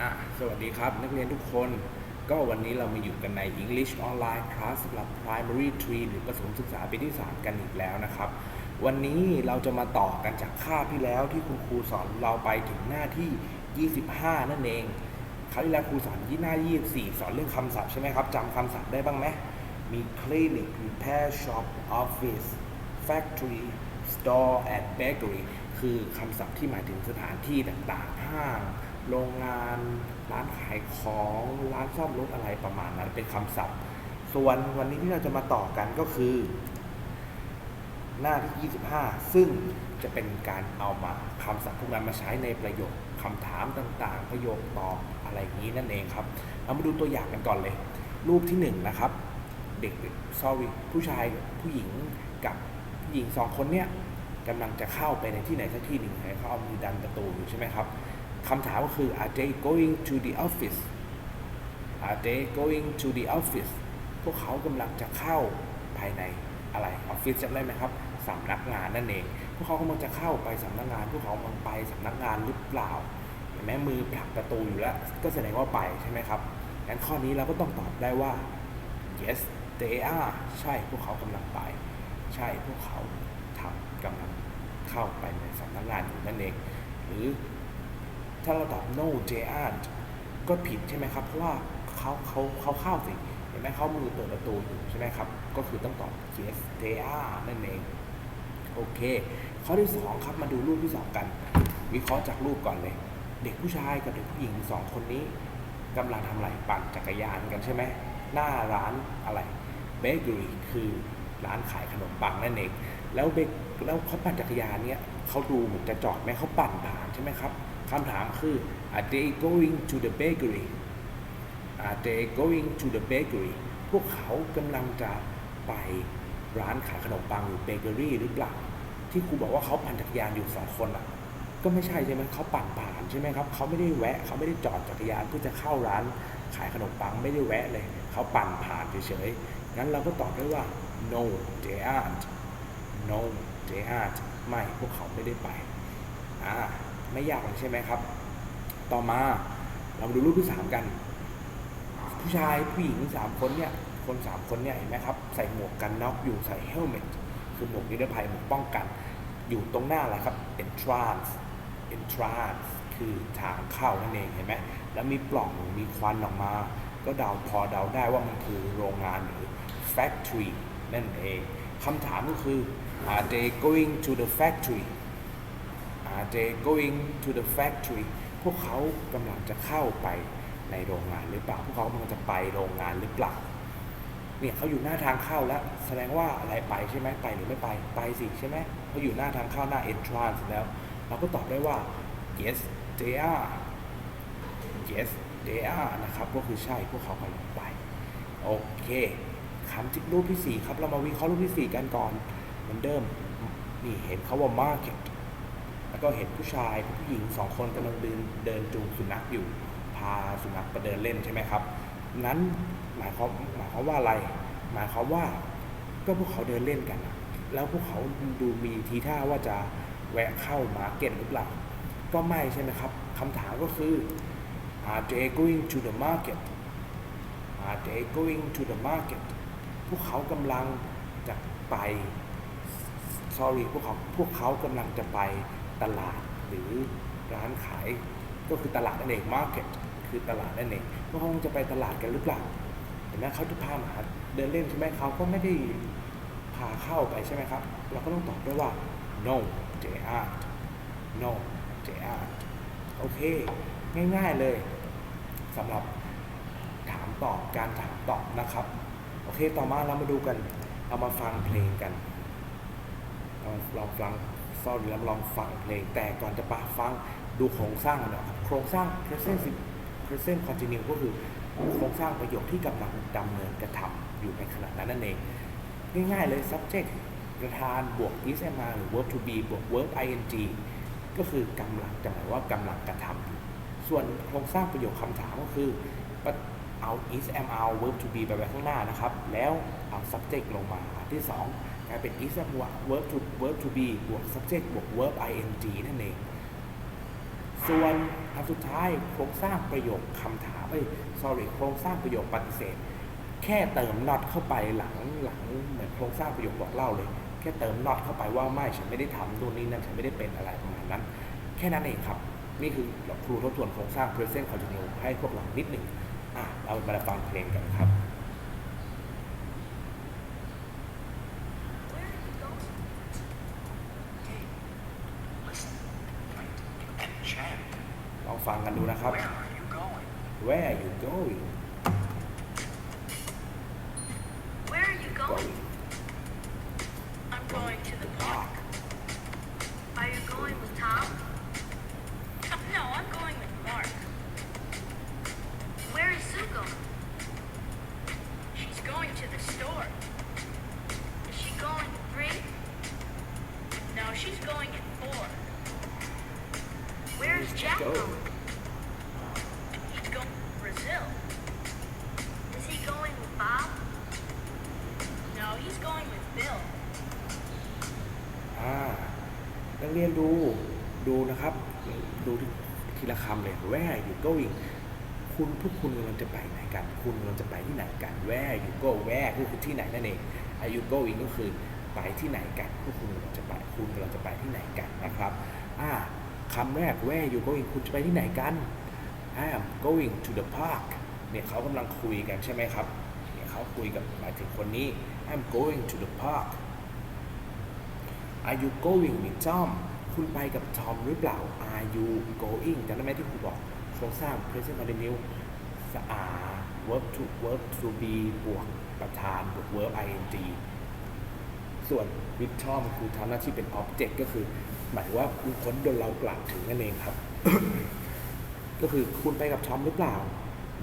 อะสวัสดีครับ นักเรียนทุกคน ก็วันนี้เรามาอยู่กันใน English Online Class สำหรับ Primary 3 หรือประถมศึกษาปีที่ 3 กันอีกแล้วนะครับ วันนี้เราจะมาต่อกันจากคาบที่แล้วที่คุณครูสอนเราไปถึงหน้าที่ 25 นั่นเองคราวที่แล้วครูสอนที่หน้า 24 สอนเรื่องคำศัพท์ใช่ไหมครับจำคำศัพท์ได้บ้างไหมมี clinic repair shop office factory store and bakery คือคำศัพท์ที่หมายถึงสถานที่ต่างๆห้าง โรงงาน ร้านขายของ ร้านซ่อมรถอะไรประมาณนั้นเป็นคำศัพท์ ส่วนวันนี้ที่เราจะมาต่อกันก็คือ หน้าที่ 25 ซึ่งจะเป็นการเอามาคำศัพท์พวกนั้นมาใช้ในประโยคคำถามต่างๆ ประโยคตอบอะไรอย่างนี้นั่นเองครับเรามาดูตัวอย่างกันก่อนเลย รูปที่1นนะครับ เด็ก sorry ผู้ชายผู้หญิงกับผู้หญิงสองคนเนี่ยกำลังจะเข้าไปในที่ไหนสักที่หนึ่งให้เขาเอามือดันประตูอยู่ใช่ไหมครับ คำถามก็คือ are they going to the office are they going to the office พวกเขากำลังจะเข้าภายในอะไรออฟฟิศจำได้ไหมครับสำนักงานนั่นเอง พวกเขากำลังจะเข้าไปสำนักงาน พวกเขากำลังไปสำนักงานหรือเปล่าเห็นไหมมือผลักประตูอยู่แล้ว ก็แสดงว่าไปใช่ไหมครับงั้นข้อนี้เราก็ต้องตอบได้ว่า yes they are ใช่พวกเขากำลังไป ใช่พวกเขาทำกำลังเข้าไปในสำนักงานอยู่นั่นเอง หรือ ถ้าเราตอบ no they aren't ก็ผิดใช่ไหมครับ เพราะว่าเขาเขาเขาเข้าสิ เห็นไหมเขามือเปิดประตูอยู่ใช่ไหมครับ ก็คือต้องตอบ yes they are นั่นเอง โอเค ข้อที่สองครับ มาดูรูปที่สองกัน วิเคราะห์จากรูปก่อนเลย เด็กผู้ชายกับเด็กผู้หญิงสองคนนี้กำลังทำอะไรปั่นจักรยานกันใช่ไหม หน้าร้านอะไรเบเกอรี่คือร้านขายขนมปังนั่นเอง แล้วเบกแล้วเขาปั่นจักรยานเนี่ยเขาดูเหมือนจะจอดไหมเขาปั่นผ่านใช่ไหมครับ คำถามคือ are they going to the bakery are they going to the bakery พวกเขากำลังจะไปร้านขายขนมปังหรือเบเกอรี่หรือเปล่า ที่ครูบอกว่าเขาปั่นจักรยานอยู่สองคนอะ ก็ไม่ใช่ใช่ไหมเขาปั่นผ่านใช่ไหมครับเขาไม่ได้แวะเขาไม่ได้จอดจักรยานเพื่อจะเข้าร้านขายขนมปังไม่ได้แวะเลย เขาปั่นผ่านเฉยๆงั้นเราก็ตอบได้ว่า no they aren't no they aren't ไม่พวกเขาไม่ได้ไปอ่า ไม่ยากใช่ไหมครับ ต่อมาเรามาดูรูปที่สามกัน ผู้ชายผู้หญิงสามคนเนี่ยคนสามคนเนี่ยเห็นไหมครับใส่หมวกกันน็อกอยู่ใส่เฮลเมตคือหมวกนิรภัยหมวกป้องกัน อยู่ตรงหน้าอะไรครับ entrance entrance คือทางเข้านั่นเองเห็นไหมแล้วมีปล่องมีควันออกมา ก็เดาพอเดาได้ว่ามันคือโรงงานหรือ factory นั่นเองคำถามก็คือ are they going to the factory they going to the factory พวกเขากำลังจะเข้าไปในโรงงานหรือเปล่า พวกเขากำลังจะไปโรงงานหรือเปล่า เนี่ยเขาอยู่หน้าทางเข้าแล้ว แสดงว่าอะไรไปใช่ไหมไปหรือไม่ไป ไปสิใช่ไหมเขาอยู่หน้าทางเข้าหน้า entrance แล้ว เราก็ตอบได้ว่า yes they are yes they are นะครับ ก็คือใช่ พวกเขากำลังไป โอเคคำที่รูปที่สี่ครับ เรามาวิเคราะห์รูปที่สี่กันก่อน เหมือนเดิม นี่เห็นเขาว่า market แล้วก็เห็นผู้ชายผู้หญิงสองคนกำลังเดินเดินจูงสุนัขอยู่ พาสุนัขไปเดินเล่นใช่ไหมครับ นั้นหมายความหมายความว่าอะไร หมายความว่าก็พวกเขาเดินเล่นกัน แล้วพวกเขาดูมีทีท่าว่าจะแวะเข้ามาเก็ตหรือเปล่า ก็ไม่ใช่ไหมครับคำถามก็คือ are they going to the market are they going to the market พวกเขากำลังจะไป sorry พวกเขาพวกเขากำลังจะไป ตลาดหรือร้านขายก็คือตลาดนั่นเอง market คือตลาดนั่นเองพวกเขาคงจะไปตลาดกันหรือเปล่าเห็นไหมเขาจะพามาเดินเล่นใช่ไหมเขาก็ไม่ได้พาเข้าไปใช่ไหมครับ เราก็ต้องตอบด้วยว่า no they aren't no they aren't โอเค ง่ายๆเลยสำหรับถามตอบการถามตอบนะครับ โอเค ต่อมาเรามาดูกัน เรามาฟังเพลงกัน เราลองฟัง เฝ้าและลองฟังเพลง แต่ก่อนจะปะฟังดูโครงสร้างนะครับโครงสร้าง present present continue ก็คือโครงสร้างประโยคที่กำลังดำเนินกระทำอยู่ในขณะนั้นนั่นเอง ง่ายๆเลย subject ประธานบวก is am are หรือ verb to be บวก verb ing ก็คือกำลังจะหมายว่ากำลังกระทำส่วนโครงสร้างประโยคคำถามก็คือเอา is am are verb to be ไปไว้ข้างหน้านะครับ แล้วเอา subject ลงมาที่ 2 กลายเป็น is บวก verb to verb to be บวก subject บวก verb ing นั่นเอง ส่วนคำสุดท้ายโครงสร้างประโยคคำถามเอ้ย sorry โครงสร้างประโยคปฏิเสธ แค่เติม not เข้าไปหลังหลังเหมือนโครงสร้างประโยคบอกเล่าเลย แค่เติม not เข้าไปว่าไม่ฉันไม่ได้ทำนู่นนี่นั่นฉันไม่ได้เป็นอะไรประมาณนั้น แค่นั้นเองครับ นี่คือครูทบทวนโครงสร้าง present continuous ให้พวกเรานิดหนึ่งอะเรามาฟังเพลงกันครับ to the store. Is she going at three? No, she's going at four. Where's Jack Go. going? He's going to Brazil. Is he going with Bob? No, he's going with Bill. อ่านักเรียนดูดูนะครับ ดูทีละคำเลย Where are you going คุณพวกคุณกำลังจะไปไหนกัน คุณกำลังจะไปที่ไหนกัน Where you go Where ก็คือที่ไหนนั่นเอง Are you going ก็คือไปที่ไหนกันพวกคุณกำลังจะไปคุณกำลังจะไปที่ไหนกันนะครับอ่าคำแรก Where you going คุณจะไปที่ไหนกัน I'm going to the park เนี่ยเขากำลังคุยกันใช่ไหมครับเนี่ยเขาคุยกับหมายถึงคนนี้ I'm going to the park Are you going with Tom คุณไปกับทอมหรือเปล่า Are you going จำได้ไหมที่ครูบอก โครงสร้าง present continuous สะอา verb to verb to be บวกประธานบวก verb ing ส่วน with Tom คือทำหน้าที่เป็น object ก็คือ หมายถึงว่าคุณคนโดนเรากล่าวถึงนั่นเองครับ ก็คือคุณไปกับทอมหรือเปล่า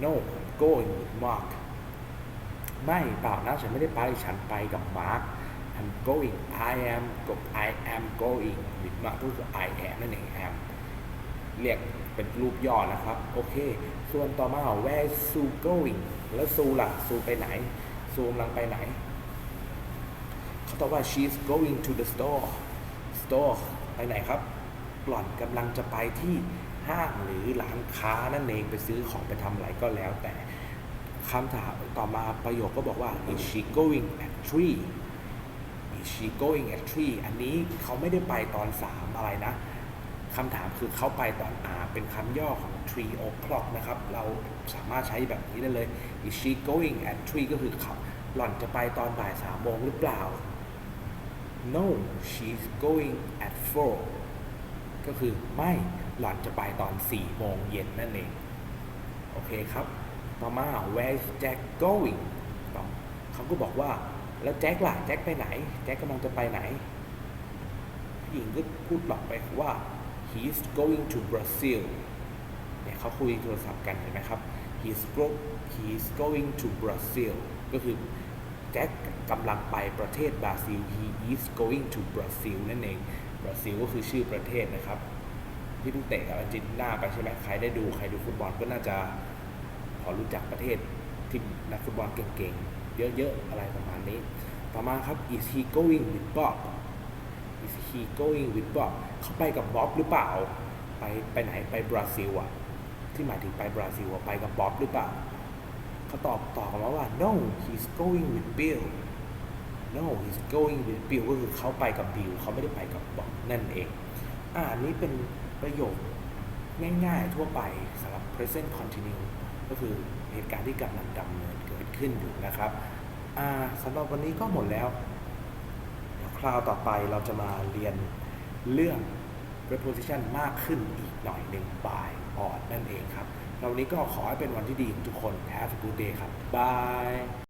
No going with Mark ไม่เปล่านะฉันไม่ได้ไปฉันไปกับมาร์ค I'm going I am go I am going with Mark ก็คือ I am นั่นเอง am เรียกเป็นรูปย่อนะครับ โอเค ส่วนต่อมา where Sue going แล้วซูล่ะซูไปไหนซูกำลังไปไหนเขาตอบว่า she's going to the store store ไปไหนครับ หล่อนกำลังจะไปที่ห้างหรือร้านค้านั่นเองไปซื้อของไปทำอะไรก็แล้วแต่คำถามต่อมาประโยคก็บอกว่า is she going at three is she going at three อันนี้เขาไม่ได้ไปตอนสามอะไรนะ คำถามคือเขาไปตอนอาเป็นคำย่อของ three o'clock นะครับ เราสามารถใช้แบบนี้ได้เลย is she going at three ก็คือเขาหล่อนจะไปตอนบ่ายสามโมงหรือเปล่า no she's going at four ก็คือไม่หล่อนจะไปตอน4โมงเย็นนั่นเอง โอเคครับต่อมา where's Jack going เขาก็บอกว่าแล้วแจ็คล่ะ แจ็คไปไหน แจ็คกำลังจะไปไหนผู้หญิงก็พูดตอบไปว่า he's going to Brazil เนี่ยเขาคุยโทรศัพท์กันเห็นไหมครับ he's go he's going to Brazil ก็คือแจ็คกำลังไปประเทศบราซิล he is going to Brazil นั่นเอง บราซิลก็คือชื่อประเทศนะครับ ที่เพิ่งเตะกับอาร์เจนตินาไปใช่ไหมใครได้ดูใครดูฟุตบอลก็น่าจะพอรู้จักประเทศที่นักฟุตบอลเก่งๆ เยอะๆ อะไรประมาณนี้ ต่อมาครับ is he going with Bob is he going with Bob เขาไปกับบ๊อบหรือเปล่า ไปไปไหนไปบราซิลอะที่หมายถึงไปบราซิลอะไปกับบ๊อบหรือเปล่าเขาตอบต่อมาว่า no he's going with Bill no he's going with Bill ก็คือเขาไปกับบิลเขาไม่ได้ไปกับบ๊อบนั่นเอง อ่านี้เป็นประโยคง่ายๆทั่วไปสำหรับ present continuous ก็คือเหตุการณ์ที่กำลังดำเนินเกิดขึ้นอยู่นะครับ อ่าสำหรับวันนี้ก็หมดแล้ว ราวต่อไปเราจะมาเรียนเรื่อง preposition มากขึ้นอีกหน่อยหนึ่ง by on นั่นเองครับแล้ววันนี้ก็ขอให้เป็นวันที่ดีของทุกคน Have a good day ครับบาย